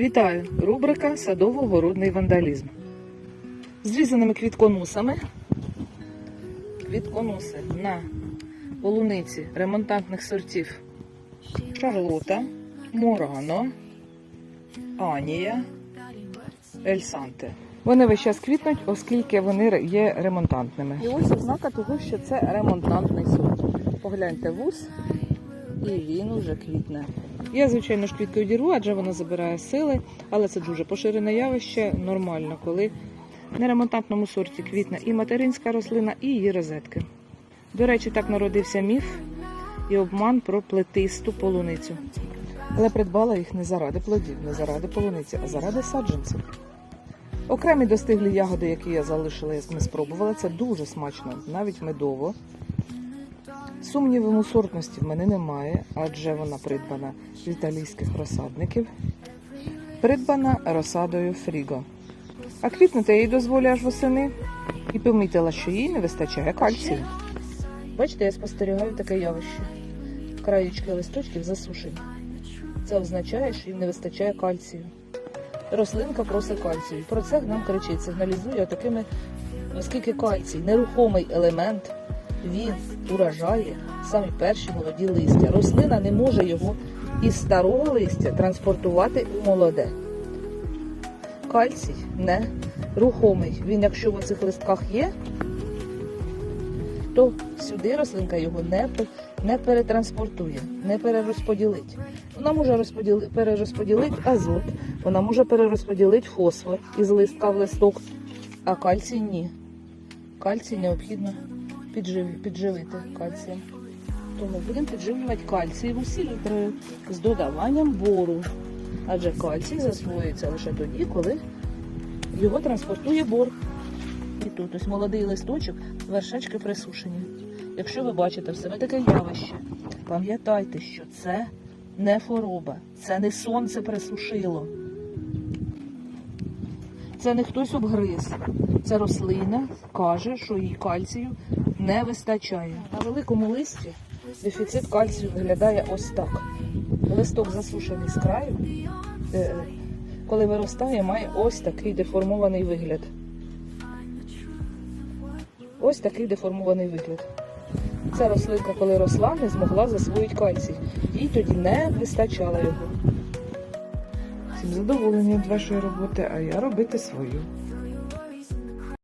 Вітаю! Рубрика Садово-городний вандалізм. Зрізаними квітконусами. Квітконоси на полуниці ремонтантних сортів Шарлота, Морано, Анія, Ельсанте. Вони весь час квітнуть, оскільки вони є ремонтантними. І ось ознака того, що це ремонтантний сорт. Погляньте вуз, і він уже квітне. Я, звичайно, ж квітки адже вона забирає сили, але це дуже поширене явище, нормально, коли на ремонтантному сорті квітне і материнська рослина, і її розетки. До речі, так народився міф і обман про плетисту полуницю. Але придбала їх не заради плодів, не заради полуниці, а заради саджанців. Окремі достиглі ягоди, які я залишила, як ми спробували, це дуже смачно, навіть медово. Сумнівів у сортності в мене немає, адже вона придбана з італійських розсадників. Придбана розсадою Фріго. А квітнути їй дозволю аж восени і помітила, що їй не вистачає кальцію. Бачите, я спостерігаю таке явище. Краєчки листочків засушені. Це означає, що їм не вистачає кальцію. Рослинка просить кальцію. Про це нам кричить, сигналізує такими, оскільки кальцій нерухомий елемент, він уражає самі перші молоді листя. Рослина не може його із старого листя транспортувати у молоде. Кальцій не рухомий. Він, якщо в цих листках є, то сюди рослинка його не, не перетранспортує, не перерозподілить. Вона може розподіли, перерозподілити азот, вона може перерозподілити фосфор із листка в листок, а кальцій ні. Кальцій необхідно піджив, підживити кальцієм. Тому будемо підживлювати кальцієву селітрою з додаванням бору. Адже кальцій засвоюється лише тоді, коли його транспортує бор. І тут ось молодий листочок, вершечки присушені. Якщо ви бачите в себе таке явище, пам'ятайте, що це не хвороба, це не сонце присушило. Це не хтось обгриз. Це рослина каже, що їй кальцію не вистачає. На великому листі дефіцит кальцію виглядає ось так. Листок засушений з краю, е, коли виростає, має ось такий деформований вигляд. Ось такий деформований вигляд. Ця рослинка, коли росла, не змогла засвоїти кальцій. Їй тоді не вистачало його. Всім задоволення від вашої роботи, а я робити свою.